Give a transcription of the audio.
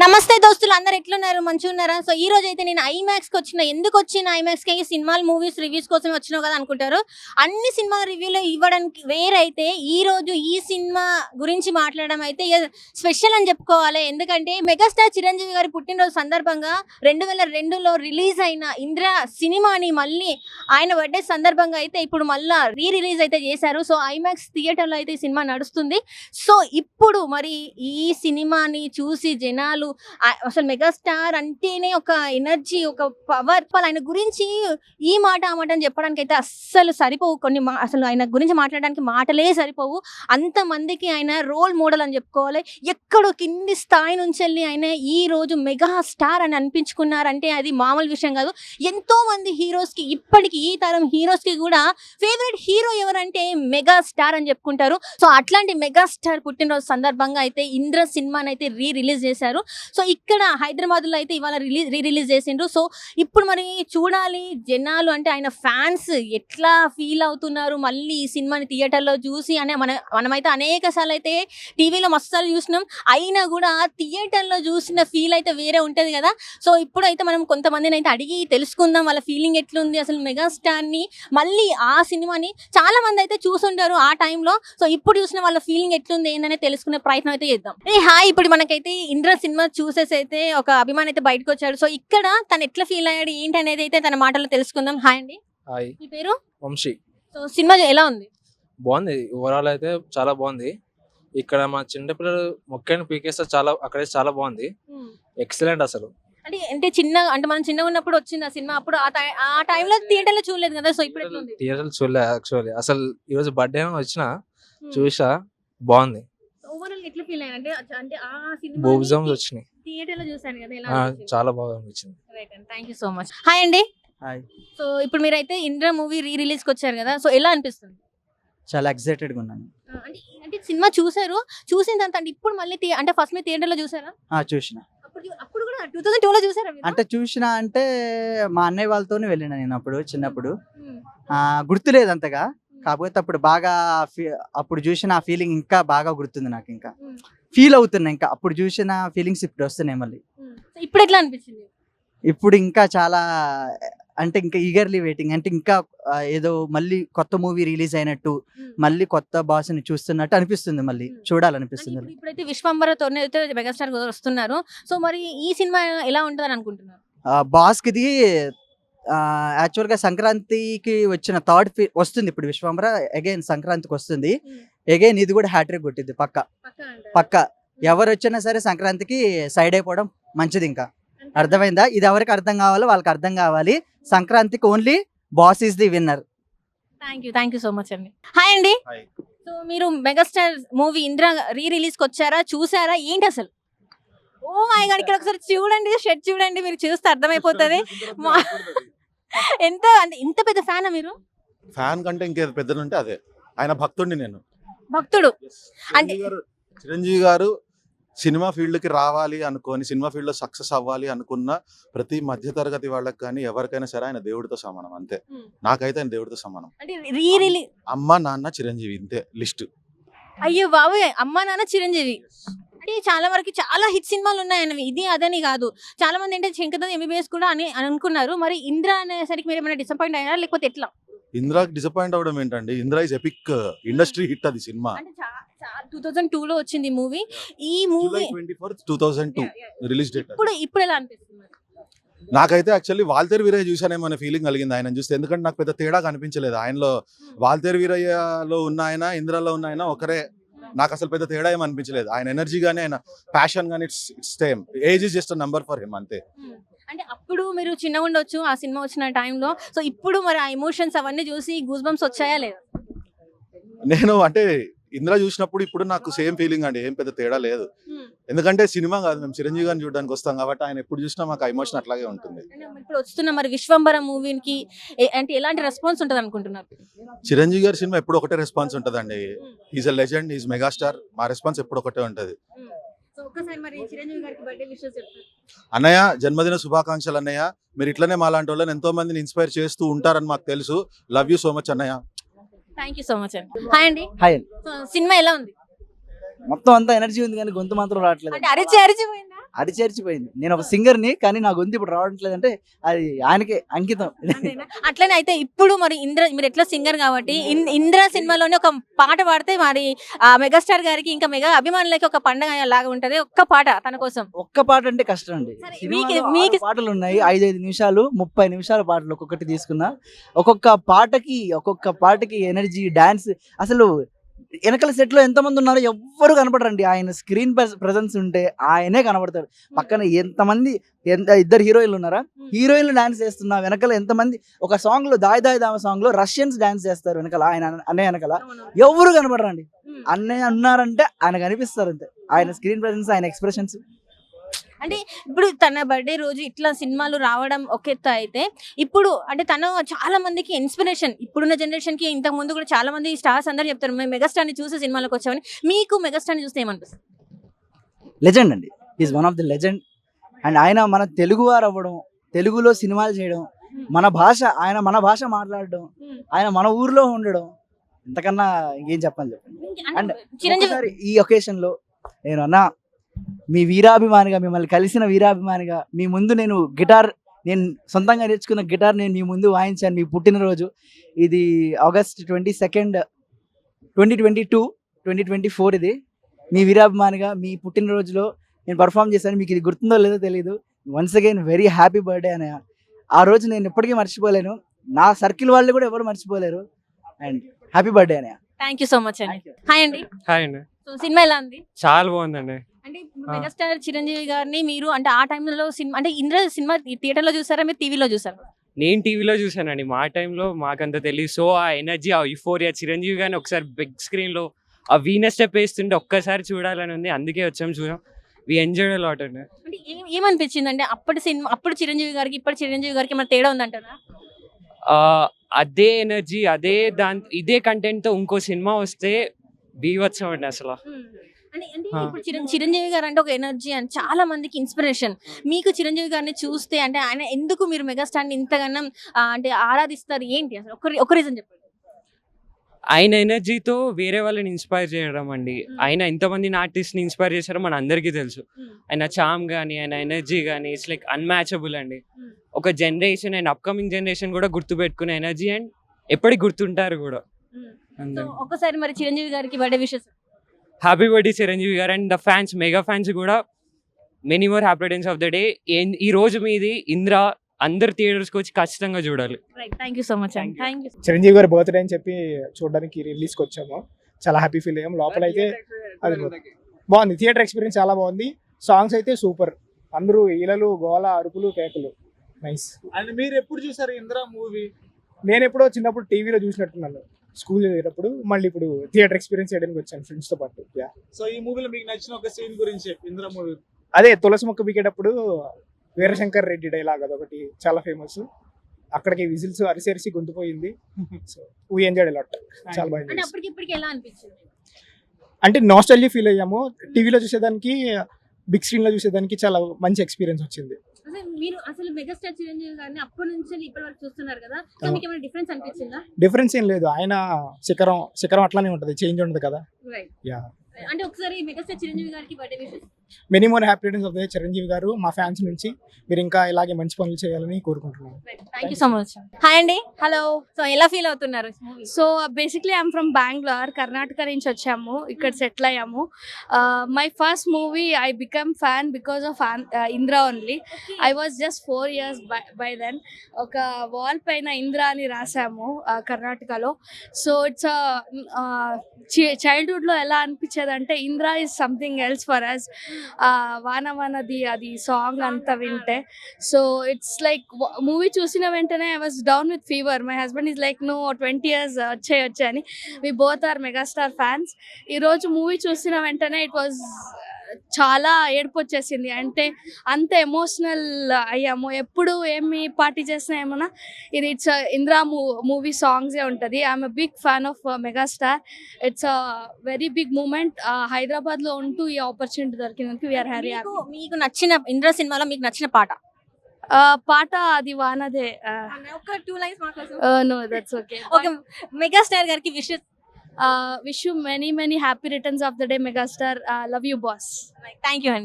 నమస్తే దోస్తులు అందరు ఎట్లున్నారు? మంచిగా ఉన్నారా సో ఈ రోజు అయితే నేను ఐమాక్స్కి వచ్చిన ఎందుకు వచ్చిన ఐమాక్స్కి సినిమాలు మూవీస్ రివ్యూస్ కోసమే వచ్చినావు కదా అనుకుంటారు. అన్ని సినిమా రివ్యూలు ఇవ్వడానికి వేరైతే ఈ రోజు ఈ సినిమా గురించి మాట్లాడడం అయితే స్పెషల్ అని చెప్పుకోవాలి. ఎందుకంటే మెగాస్టార్ చిరంజీవి గారి పుట్టినరోజు సందర్భంగా రెండు వేల రెండులో రిలీజ్ అయిన ఇంద్ర సినిమాని మళ్ళీ ఆయన బర్త్డే సందర్భంగా అయితే ఇప్పుడు మళ్ళా రీ రిలీజ్ అయితే చేశారు. సో ఐమాక్స్ థియేటర్లో అయితే ఈ సినిమా నడుస్తుంది. సో ఇప్పుడు మరి ఈ సినిమాని చూసి జనాలు అసలు అసలు మెగాస్టార్ అంటేనే ఒక ఎనర్జీ ఒక పవర్ ఆయన గురించి ఈ మాట ఆ మాట అని చెప్పడానికి అయితే అస్సలు సరిపోవు. కొన్ని మా- అసలు ఆయన గురించి మాట్లాడడానికి మాటలే సరిపోవు. అంతమందికి ఆయన రోల్ మోడల్ అని చెప్పుకోవాలి. ఎక్కడో కింది స్థాయి నుంచి వెళ్ళి ఆయన ఈ రోజు మెగా స్టార్ అని అనిపించుకున్నారంటే అది మామూలు విషయం కాదు. ఎంతో మంది హీరోస్కి ఇప్పటికి ఈ తరం హీరోస్కి కూడా ఫేవరెట్ హీరో ఎవరంటే మెగా స్టార్ అని చెప్పుకుంటారు. సో అట్లాంటి మెగా స్టార్ పుట్టినరోజు సందర్భంగా అయితే ఇంద్ర సినిమాని అయితే రీ రిలీజ్ చేశారు. సో ఇక్కడ హైదరాబాద్లో అయితే ఇవాళ రిలీజ్ రీ రిలీజ్ చేసిండ్రు. సో ఇప్పుడు మరి చూడాలి జనాలు అంటే ఆయన ఫ్యాన్స్ ఎట్లా ఫీల్ అవుతున్నారు? మళ్ళీ ఈ సినిమాని థియేటర్లో చూసి అనే మన మనమైతే అనేక సార్లు అయితే టీవీలో మస్తుసార్లు చూసినాం. అయినా కూడా థియేటర్లో చూసిన ఫీల్ అయితే వేరే ఉంటది కదా. సో ఇప్పుడు అయితే మనం కొంతమందిని అయితే అడిగి తెలుసుకుందాం వాళ్ళ ఫీలింగ్ ఎట్లుంది అసలు మెగాస్టార్ని మళ్ళీ ఆ సినిమాని చాలా మంది అయితే చూసుంటారు ఆ టైంలో. సో ఇప్పుడు చూసిన వాళ్ళ ఫీలింగ్ ఎట్లుంది ఏందనే తెలుసుకునే ప్రయత్నం అయితే చేద్దాం. ఏ హాయ్ ఇప్పుడు మనకైతే ఇంద్ర సినిమా చూసేసి అయితే ఒక అభిమాని అయితే బయటకు వచ్చాడు సో ఇక్కడ తను ఎట్లా ఫీల్ అయ్యాడు ఏంటి అనేది అయితే తన మాటల్లో తెలుసుకుందాం. హాయ్ అండి. హాయ్. మీ పేరు? వంశీ. సో సినిమా ఎలా ఉంది? బాగుంది. ఓవరాల్ అయితే చాలా బాగుంది. ఇక్కడ మా చిన్నపిల్లలు మొక్కని పీకేస్తే చాలా అక్కడే చాలా బాగుంది. ఎక్సలెంట్ అసలు. అంటే అంటే చిన్న అంటే మనం చిన్నగా ఉన్నప్పుడు వచ్చింది ఆ సినిమా. అప్పుడు ఆ టై- ఆ టైంలో థియేటర్లో చూడలేదు కదా సో ఇప్పుడు ఎట్లా ఉంది థియేటర్ చూడలే యాక్చువల్లీ అసలు ఈరోజు బర్త్డే వచ్చిన చూసా బాగుంది. ఎట్లా ఫీల్ అంటే అంటే ఆ బూబ్జమ్స్ సినిమా వచ్చినాయి. థియేటర్లో చూసాను కదా ఎలా ఆ? చాలా బాగా అనిపించింది. రైట్ అండి thank you so much hi అండి హాయ్ సో ఇప్పుడు మీరైతే ఇంద్ర మూవీ రీ రిలీజ్కి వచ్చారు కదా సో ఎలా అనిపిస్తుంది? చాలా ఎక్సైటెడ్గా ఉన్నాను. ఆ, అంటే అంటే సినిమా చూసారు చూసిన తర్వాత అంటే ఇప్పుడు మళ్ళీ థియే- అంటే ఫస్ట్ మీరు థియేటర్లో చూసారా ఆ, చూసిన. అప్పుడు అప్పుడు కూడా టూ థౌసండ్ టూ లో చూసారా మీరు? అంటే చూసిన అంటే మా అన్నయ్య వాళ్ళతోనే వెళ్ళిన నేను అప్పుడు చిన్నప్పుడు. ఉమ్. ఆ, గుర్తులేదు అంతగా. కాకపోతే అప్పుడు బాగా అప్పుడు చూసిన ఆ ఫీలింగ్ ఇంకా బాగా గుర్తుంది నాకు ఇంకా. ఫీల్ అవుతున్నా ఇంకా. అప్పుడు చూసిన ఫీలింగ్స్ ఇప్పుడు వస్తున్నాయి మళ్ళీ. ఇప్పుడు ఎట్లా అనిపించింది? ఇప్పుడు ఇంకా చాలా అంటే ఇంకా ఈగర్లీ వెయిటింగ్ అంటే ఇంకా ఏదో మళ్ళీ కొత్త మూవీ రిలీజ్ అయినట్టు. మళ్ళీ కొత్త బాస్ని చూస్తున్నట్టు అనిపిస్తుంది మళ్ళీ. చూడాలనిపిస్తుంది ఇప్పుడైతే విశ్వంబరతో మెగాస్టార్ వస్తున్నారు. సో మరి ఈ సినిమా ఎలా ఉంటుందని అనుకుంటున్నారు? బాస్కి ఇది యాక్చువల్గా సంక్రాంతికి వచ్చిన థర్డ్ వస్తుంది ఇప్పుడు విశ్వంబర అగైన్ సంక్రాంతికి వస్తుంది. అగైన్ ఇది కూడా హ్యాట్రిక్ కొట్టింది పక్క. పక్క ఎవరు వచ్చినా సరే సంక్రాంతికి సైడ్ అయిపోవడం మంచిది ఇంకా. అర్థమైందా? ఇది ఎవరికి అర్థం కావాలో వాళ్ళకి అర్థం కావాలి. సంక్రాంతికి only boss is the winner. Thank you thank you so much అండి. హాయ్ అండి. సో మీరు మెగాస్టార్ మూవీ ఇందిరా రీ రిలీజ్కి వచ్చారా చూసారా? ఏంటి అసలు? ఓ మై గాడ్ ఇక్కడ ఒకసారి చూడండి షర్ట్ చూడండి మీరు చూస్తే అర్థమైపోతుంది. మా- ఎంత అంటే ఇంత పెద్ద ఫ్యానా మీరు? ఫ్యాన్ కంటే ఇంకేది పెద్దదంటే అదే. ఆయన భక్తుడిని నేను. భక్తుడు. అంటే- చిరంజీవి గారు చిరంజీవి గారు సినిమా ఫీల్డ్కి రావాలి అనుకొని సినిమా ఫీల్డ్లో సక్సెస్ అవ్వాలి అనుకున్న ప్రతి మధ్యతరగతి వాళ్ళకి కానీ ఎవరికైనా సరే ఆయన దేవుడితో సమానం అంతే. Hmm. నాకైతే ఆయన దేవుడితో సమానం. అంటే రీ రిలీజ్ అమ్మ నాన్న చిరంజీవి ఇంతే లిస్ట్. అయ్యో బాబు అమ్మ నాన్న చిరంజీవి. అంటే చాలా వరకు చాలా హిట్ సినిమాలు ఉన్నాయి ఆయనవి ఇది అదని కాదు. చాలా మంది ఏంటంటే శంకర్ ఎంబీబీఎస్ కూడా అని అని అనుకున్నారు. మరి ఇంద్ర అనేసరికి మీరు ఏమైనా డిసప్పాయింట్ అయ్యారా లేకపోతే ఎట్లా? ఇందిరాకి డిసప్పాయింట్ అవ్వడం ఏంటండి Indra is epic industry hit అది సినిమా. అంటే టూ థౌజండ్ టూ లో వచ్చింది మూవీ. ఈ movie twenty fourth two thousand two release date ఇప్పుడు ఇప్పుడు ఎలా అనిపిస్తుంది? నాకైతే యాక్చువల్లీ వాల్తేరు వీరయ్య చూసానేమో అనే ఫీలింగ్ కలిగింది ఆయన చూస్తే. ఎందుకంటే నాకు పెద్ద తేడా కనిపించలేదు. ఆయనలో వాల్తేరు వీరయ్యలో ఉన్న ఆయన ఇంద్రలో ఉన్న ఆయన ఒకరే నాకు అసలు పెద్ద తేడా ఏం అనిపించలేదు. ఆయన ఎనర్జీ గానీ ఆయన ప్యాషన్ గానీ it's it's same age is just number for him అంతే. ఉమ్. అంటే అప్పుడు మీరు చిన్నగా ఉండొచ్చు ఆ సినిమా వచ్చిన టైంలో సో ఇప్పుడు మరి ఆ ఎమోషన్స్ అవన్నీ చూసి గూస్ బంప్స్ వచ్చాయా లేదా? నేను అంటే ఇంద్ర చూసినప్పుడు ఇప్పుడు నాకు సేమ్ ఫీలింగ్ అండి. ఏం పెద్ద తేడా లేదు. ఎందుకంటే సినిమా కాదు మేము చిరంజీవి గారిని చూడడానికి వస్తాం కాబట్టి ఆయన ఎప్పుడు చూసినా మాకు ఎమోషన్ అట్లాగే ఉంటుంది. అంటే ఇప్పుడు వస్తున్న మరి విశ్వంబర మూవీకి అంటే ఎలాంటి రెస్పాన్స్ ఉంటుంది అనుకుంటున్నారు? చిరంజీవి గారి సినిమా ఎప్పుడు ఒకటే రెస్పాన్స్ ఉంటుందండి. Is a legend is megastar మా రెస్పాన్స్ ఎప్పుడు ఒకటే ఉంటుంది. అన్నయ్య జన్మదిన శుభాకాంక్షలు అన్నయ్య. మీరు ఇట్లనే మాలాంటి వాళ్ళని ఎంతో మందిని ఇన్స్పైర్ చేస్తూ ఉంటారని మాకు తెలుసు. లవ్ యూ సో మచ్ అన్నయ్య. థ్యాంక్ యూ సో మచ్ అండి హాయ్ అండి హాయ్ సినిమా ఎలా ఉంది? మొత్తం అంతా ఎనర్జీ ఉంది కానీ గొంతు మాత్రం రావట్లేదు. అంటే అరిచి అరిచిపోయిందా అది చేర్చిపోయింది. నేను ఒక సింగర్ని కానీ నా గొంతు ఇప్పుడు రావట్లేదు అంటే అది ఆయనకే అంకితం? అట్లనే అయితే ఇప్పుడు మరి ఇంద్ర మీరు ఎట్లా సింగర్ కాబట్టి ఇన్- ఇంద్ర సినిమాలోనే ఒక పాట పాడితే మరి ఆ మెగాస్టార్ గారికి ఇంకా మెగా అభిమానులకి ఒక పండగ లాగా ఉంటది. ఒక్క పాట తన కోసం. ఒక్క పాట అంటే కష్టం అండి. మీకు- పాటలు ఉన్నాయి. ఐదు ఐదు నిమిషాలు ముప్పై నిమిషాల పాటలు ఒక్కొక్కటి తీసుకున్నా. ఒక్కొక్క పాటకి ఒక్కొక్క పాటకి ఎనర్జీ డాన్స్ అసలు వెనకల సెట్లో ఎంతమంది ఉన్నారో ఎవ్వరు కనపడరండి. ఆయన స్క్రీన్ ప్రెసెన్స్ ఉంటే ఆయనే కనబడతాడు పక్కన ఎంతమంది ఎంత ఇద్దరు హీరోయిన్లు ఉన్నారా? హీరోయిన్లు డాన్స్ చేస్తున్నా వెనకాల ఎంతమంది ఒక సాంగ్లో దాయి దాయి దామ సాంగ్లో రష్యన్స్ డాన్స్ చేస్తారు వెనకాల ఆయన అన్నయ్య వెనకాల. ఎవరు కనపడరండి. ఉమ్. అన్నయ్య అన్నారంటే ఆయన కనిపిస్తారు అంతే ఆయన స్క్రీన్ ప్రెసెన్స్ ఆయన ఎక్స్ప్రెషన్స్ అంటే ఇప్పుడు తన బర్త్డే రోజు ఇట్లా సినిమాలు రావడం ఒక అయితే ఇప్పుడు అంటే తను చాలా మందికి ఇన్స్పిరేషన్ ఇప్పుడున్న జనరేషన్కి ఇంతకు ముందు కూడా చాలా మంది స్టార్స్ అందరూ చెప్తారు మేము మెగాస్టార్ని చూసి సినిమాలకు వచ్చామని. మీకు మెగాస్టార్ని చూస్తే ఏమనిపిస్తుంది? లెజెండ్ అండి. Is one of the legend and ఆయన మన తెలుగు వారు అవ్వడం తెలుగులో సినిమాలు చేయడం మన భాష ఆయన మన భాష మాట్లాడడం ఆయన మన ఊర్లో ఉండడం ఇంతకన్నా ఇంకేం చెప్పాలి చెప్పండి? ఒక్కసారి ఈ ఒకేషన్లో నేను అన్నా మీ వీరాభిమానిగా మిమ్మల్ని కలిసిన వీరాభిమానిగా మీ ముందు నేను గిటార్ నేను సొంతంగా నేర్చుకున్న గిటార్ నేను మీ ముందు వాయించాను మీ పుట్టినరోజు. ఇది August twenty second twenty twenty two twenty twenty four ఇది. మీ వీరాభిమానిగా మీ పుట్టినరోజులో నేను పర్ఫామ్ చేశాను. మీకు ఇది గుర్తుందో లేదో తెలియదు once again very happy birthday అనే ఆ రోజు నేను ఎప్పటికీ మర్చిపోలేను. నా సర్కిల్ వాళ్ళు కూడా ఎవరు మర్చిపోలేరు. అండ్ హ్యాపీ బర్త్డే అనే థ్యాంక్ యూ సో మచ్ అండి హాయ్ అండి హాయ్ అండి సో సినిమా ఎలా ఉంది? చాలా బాగుందండి. అంటే ఇప్పుడు. మెగాస్టార్ చిరంజీవి గారిని మీరు అంటే ఆ టైంలో సినిమా అంటే ఇంద్ర సినిమా థియేటర్లో చూసారా? మీరు టీవీలో చూసారా? నేను టీవీలో చూసానండి. మా టైంలో మాకంత తెలియదు సో ఆ ఎనర్జీ ఆ యుఫోరియా చిరంజీవి గారిని ఒకసారి బిగ్ స్క్రీన్లో ఆ వీణ స్టెప్ వేస్తుంటే ఒక్కసారి చూడాలని ఉంది. అందుకే వచ్చాం చూసాం. వి ఎంజాయ్ లాట్ అండి. ఏమనిపించింది అంటే అప్పటి సినిమా అప్పుడు చిరంజీవి గారికి ఇప్పటి చిరంజీవి గారికి మన తేడా ఉందంటారా? అదే ఎనర్జీ అదే దాని ఇదే కంటెంట్తో ఇంకో సినిమా వస్తే బీవత్సం అండి అసలు అంటే అంటే ఆ. ఇప్పుడు చిరం చిరంజీవి గారు అంటే ఒక ఎనర్జీ అని చాలా మందికి ఇన్స్పిరేషన్. మీకు చిరంజీవి గారిని చూస్తే అంటే ఆయన ఎందుకు మీరు మెగాస్టార్ని ఇంతగానం అంటే ఆరాధిస్తారు ఏంటి? అసలు ఒక ఒక రీజన్ చెప్పండి. ఆయన ఎనర్జీతో వేరే వాళ్ళని ఇన్స్పైర్ చేయడం అండి. ఆయన ఎంతమందిని ఆర్టిస్ట్ని ఇన్స్పైర్ చేశారో మన అందరికీ తెలుసు. ఆయన చామ్ కానీ ఆయన ఎనర్జీ కానీ ఇట్స్ లైక్ అన్మ్యాచబుల్ అండి. ఒక జనరేషన్ అండ్ అప్కమింగ్ జనరేషన్ కూడా గుర్తుపెట్టుకునే ఎనర్జీ అండ్ ఎప్పటికి గుర్తుంటారు కూడా. సో ఒక్కసారి మరి చిరంజీవి గారికి birthday wishes happy birthday Chiranjeevi garu. And the fans mega fans కూడా many more happy returns of the day ఈ రోజు మీది ఇంద్ర అందరు థియేటర్స్కి వచ్చి ఖచ్చితంగా చూడాలి. Right thank you so much అండి థ్యాంక్ యూ చిరంజీవి గారి బర్త్డే అని చెప్పి చూడడానికి రిలీజ్కి వచ్చాము. చాలా హ్యాపీ ఫీల్ అయ్యాం. లోపల అయితే అది బాగుంది. థియేటర్ ఎక్స్పీరియన్స్ చాలా బాగుంది. సాంగ్స్ అయితే సూపర్ అందరూ ఈలలు గోల అరుపులు కేకలు. నైస్ అండ్ మీరు ఎప్పుడు చూసారు ఇందిరా మూవీ నేను ఎప్పుడో చిన్నప్పుడు టీవీలో చూసినట్టున్నాను. స్కూల్ చదివేటప్పుడు మళ్ళీ ఇప్పుడు థియేటర్ ఎక్స్పీరియన్స్ చేయడానికి వచ్చాను ఫ్రెండ్స్తో పాటు. సో ఈ మూవీలో మీకు నచ్చిన ఒక సీన్ గురించి చెప్పు ఇందిరా మూవీ అదే తులసి మొక్క బిగేటప్పుడు వీరశంకర్ రెడ్డి డైలాగ్ అదొకటి చాలా ఫేమస్ అక్కడికి విజిల్స్ అరిసేరిసి గొంతుపోయింది సో వీ ఎంజాయ్ లాట్ చాలా బాగా enjoy అంటే. అప్పటికి ఇప్పటికి ఎలా అనిపించింది? అంటే నాస్టాలజీ ఫీల్ అయ్యాము. టీవీలో చూసేదానికి బిగ్ స్క్రీన్లో చూసేదానికి చాలా మంచి ఎక్స్పీరియన్స్ వచ్చింది. మీరు అసలు మెగాస్టార్ చిరంజీవి గారిని అప్పటి నుంచి ఇప్పటి వరకు చూస్తున్నారు కదా. మీకు ఏమైనా డిఫరెన్స్ అనిపించిందా? డిఫరెన్స్ ఏం లేదు. ఆయన శిఖరం శిఖరం అట్లానే ఉంటది. చేంజ్ ఉండదు కదా. యా అంటే ఒకసారి మెగాస్టార్ చిరంజీవి గారికి birthday wishes many more happy returns of the Chiranjeevi garu మా ఫ్యాన్స్ నుంచి. మీరు ఇంకా ఇలాగే మంచి పనులు చేయాలని కోరుకుంటున్నాను. Thank you so much hi అండి. హలో సో ఎలా ఫీల్ అవుతున్నారు? So basically I'm from Bengaluru Karnataka నుంచి వచ్చాము. ఇక్కడ సెటిల్ అయ్యాము. My first movie I become fan because of Indra only I was just four years by then ఒక wall పైన ఇంద్రా అని రాసాము కర్ణాటకలో సో ఇట్స్ చైల్డ్హుడ్లో ఎలా అనిపించేది అంటే Indra is something else for us వాన వానది అది సాంగ్ అంతా వింటే. సో ఇట్స్ లైక్ మూవీ చూసిన వెంటనే I was down with fever my husband is like no twenty years వచ్చాయి వచ్చాయని we both are megastar fans ఈరోజు మూవీ చూసిన వెంటనే ఇట్ వాజ్ చాలా ఏడుపు వచ్చేసింది అంటే అంత ఎమోషనల్ అయ్యాము. ఎప్పుడు ఏమి పార్టీ చేసినా ఏమన్నా ఇది ఇట్స్ ఇంద్రా మూవీ సాంగ్సే ఉంటుంది. I'm big fan of megastar. It's a very big moment. హైదరాబాద్లో ఉంటూ ఈ ఆపర్చునిటీ దొరికినందుకు వీఆర్ హ్యారీ హ్యాపీ. మీకు నచ్చిన ఇంద్ర సినిమాలో మీకు నచ్చిన పాట? పాట అది వానదే. ఒక టూ లైన్స్ మాట్లాడుతున్నాం no that's okay okay megastar గారికి wishes wish you many many happy returns of the day megastar love you boss thank you అండి